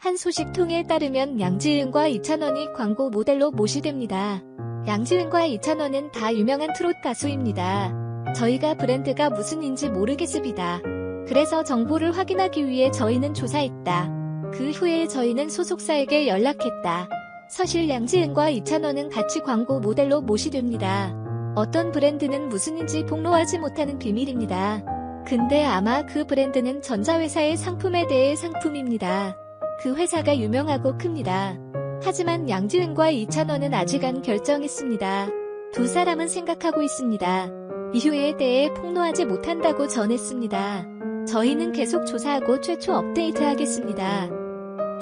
한 소식통에 따르면 양지은과 이찬원이 광고 모델로 모시됩니다. 양지은과 이찬원은 다 유명한 트롯 가수입니다. 저희가 브랜드가 무슨인지 모르겠습니다. 그래서 정보를 확인하기 위해 저희는 조사했다. 그 후에 저희는 소속사에게 연락했다. 사실 양지은과 이찬원은 같이 광고 모델로 모시됩니다. 어떤 브랜드는 무슨인지 폭로하지 못하는 비밀입니다. 근데 아마 그 브랜드는 전자회사의 상품에 대해 상품입니다. 그 회사가 유명하고 큽니다. 하지만 양지은과 이찬원은 아직 안 결정했습니다. 두 사람은 생각하고 있습니다. 이유에 대해 폭로하지 못한다고 전했습니다. 저희는 계속 조사하고 최초 업데이트하겠습니다.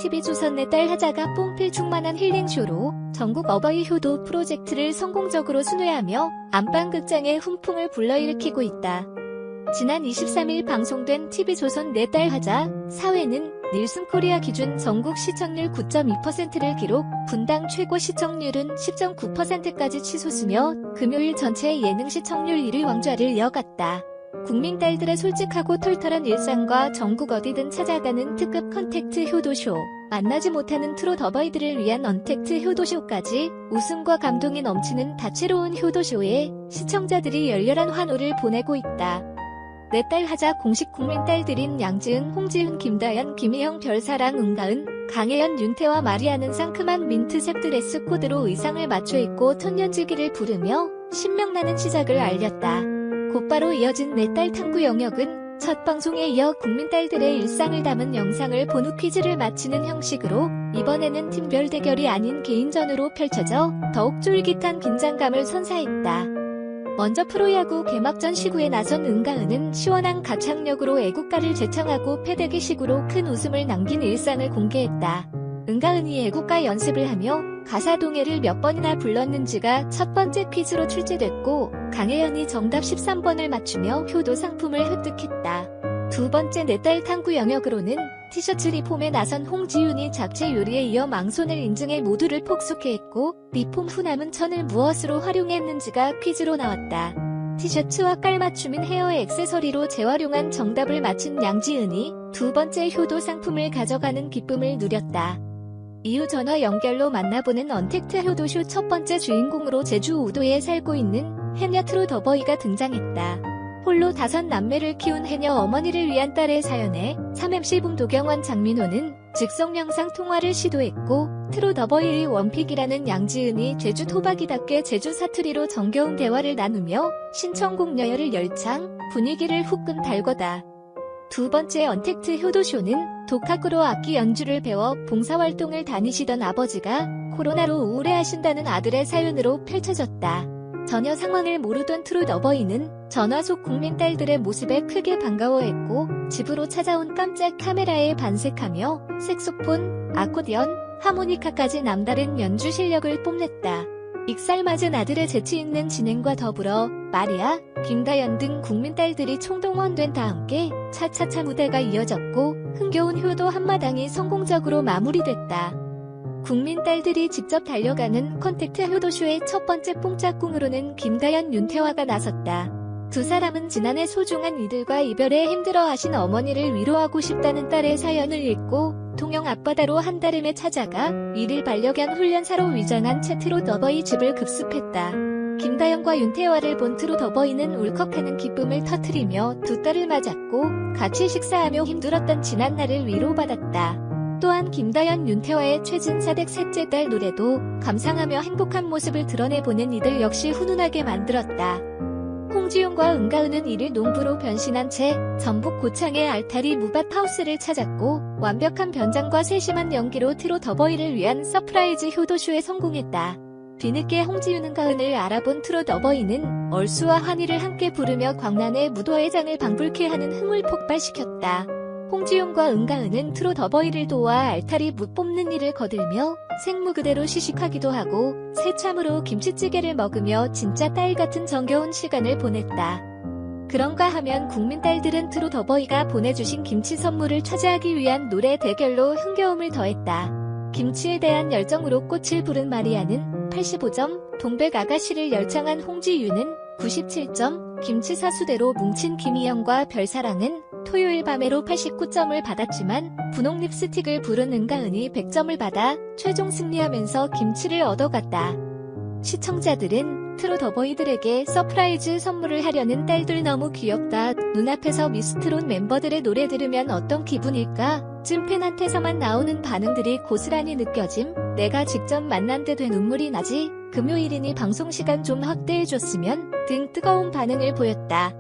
TV조선 내딸 하자가 뽕필 충만한 힐링쇼로 전국 어버이 효도 프로젝트를 성공적으로 순회하며 안방극장의 훈풍을 불러일으키고 있다. 지난 23일 방송된 TV조선 내 딸 하자 사회는 닐슨 코리아 기준 전국 시청률 9.2%를 기록, 분당 최고 시청률은 10.9%까지 치솟으며 금요일 전체 예능 시청률 1위 왕좌를 이어갔다. 국민 딸들의 솔직하고 털털한 일상과 전국 어디든 찾아가는 특급 컨택트 효도쇼, 만나지 못하는 트롯 어버이들을 위한 언택트 효도쇼까지 웃음과 감동이 넘치는 다채로운 효도쇼에 시청자들이 열렬한 환호를 보내고 있다. 내 딸 하자 공식 국민 딸들인 양지은, 홍지은, 김다연, 김희영, 별사랑, 은가은, 강혜연, 윤태와 마리아는 상큼한 민트색 드레스 코드로 의상을 맞춰 입고 천년지기를 부르며 신명나는 시작을 알렸다. 곧바로 이어진 내 딸 탐구 영역은 첫 방송에 이어 국민 딸들의 일상을 담은 영상을 본후 퀴즈를 맞히는 형식으로 이번에는 팀별 대결이 아닌 개인전으로 펼쳐져 더욱 쫄깃한 긴장감을 선사했다. 먼저 프로야구 개막전 시구에 나선 은가은은 시원한 가창력으로 애국가를 제청하고 패대기식으로 큰 웃음을 남긴 일상을 공개했다. 은가은이 애국가 연습을 하며 가사 동해를 몇 번이나 불렀는지가 첫 번째 퀴즈로 출제됐고 강혜연이 정답 13번을 맞추며 효도 상품을 획득했다. 두 번째 내 딸 탐구 영역으로는 티셔츠 리폼에 나선 홍지윤이 잡채 요리에 이어 망손을 인증해 모두를 폭소케 했고 리폼 후 남은 천을 무엇으로 활용했는지가 퀴즈로 나왔다. 티셔츠와 깔맞춤인 헤어 액세서리로 재활용한 정답을 맞힌 양지은이 두 번째 효도 상품을 가져가는 기쁨을 누렸다. 이후 전화 연결로 만나보는 언택트 효도쇼 첫 번째 주인공으로 제주 우도에 살고 있는 해녀 트롯 어버이가 등장했다. 홀로 다섯 남매를 키운 해녀 어머니를 위한 딸의 사연에 3MC 붐도경원 장민호는 즉석 영상 통화를 시도했고 트롯 어버이의 원픽이라는 양지은이 제주 토박이답게 제주 사투리로 정겨운 대화를 나누며 신청곡 여열을 열창 분위기를 후끈 달거다. 두 번째 언택트 효도쇼는 독학으로 악기 연주를 배워 봉사활동을 다니시던 아버지가 코로나로 우울해하신다는 아들의 사연으로 펼쳐졌다. 전혀 상황을 모르던 트롯 어버이는 전화 속 국민 딸들의 모습에 크게 반가워했고 집으로 찾아온 깜짝 카메라에 반색하며 색소폰, 아코디언, 하모니카까지 남다른 연주 실력을 뽐냈다. 익살맞은 아들의 재치있는 진행과 더불어 마리아, 김다연 등 국민 딸들이 총동원된 다 함께 차차차 무대가 이어졌고 흥겨운 효도 한마당이 성공적으로 마무리됐다. 국민 딸들이 직접 달려가는 컨택트 효도쇼의 첫 번째 뽕짝꿍으로는 김다연 윤태화가 나섰다. 두 사람은 지난해 소중한 이들과 이별에 힘들어하신 어머니를 위로하고 싶다는 딸의 사연을 읽고 통영 앞바다로 한달음에 찾아가 이를 반려견 훈련사로 위장한 채트롯 어버이 집을 급습했다. 김다연과 윤태화를 본 트롯 어버이는 울컥하는 기쁨을 터트리며 두 딸을 맞았고 같이 식사하며 힘들었던 지난날을 위로받았다. 또한 김다연 윤태화의 최진 사댁 셋째 딸 노래도 감상하며 행복한 모습을 드러내보는 이들 역시 훈훈하게 만들었다. 홍지용과 은가은은 이를 농부로 변신한 채 전북 고창의 알타리 무밭하우스를 찾았고 완벽한 변장과 세심한 연기로 트롯 어버이를 위한 서프라이즈 효도쇼에 성공했다. 뒤늦게 홍지윤 은 가은을 알아본 트롯 어버이는 얼수와 환희를 함께 부르며 광란의 무도회장을 방불케 하는 흥을 폭발시켰다. 홍지용과 은가은은 트롯 어버이를 도와 알타리 무 뽑는 일을 거들며 생무 그대로 시식하기도 하고 새참으로 김치찌개를 먹으며 진짜 딸 같은 정겨운 시간을 보냈다. 그런가 하면 국민 딸들은 트롯 어버이가 보내주신 김치 선물을 차지하기 위한 노래 대결로 흥겨움을 더했다. 김치에 대한 열정으로 꽃을 부른 마리아는 85점, 동백 아가씨를 열창한 홍지유는 97점, 김치 사수대로 뭉친 김희영과 별사랑은 토요일 밤에로 89점을 받았지만 분홍 립스틱을 부른 은가은이 100점을 받아 최종 승리하면서 김치를 얻어갔다. 시청자들은 트롯 어버이들에게 서프라이즈 선물을 하려는 딸들 너무 귀엽다. 눈앞에서 미스트롯 멤버들의 노래 들으면 어떤 기분일까? 찐팬한테서만 나오는 반응들이 고스란히 느껴짐. 내가 직접 만난 듯왜 눈물이 나지? 금요일이니 방송 시간 좀 확대해줬으면 등 뜨거운 반응을 보였다.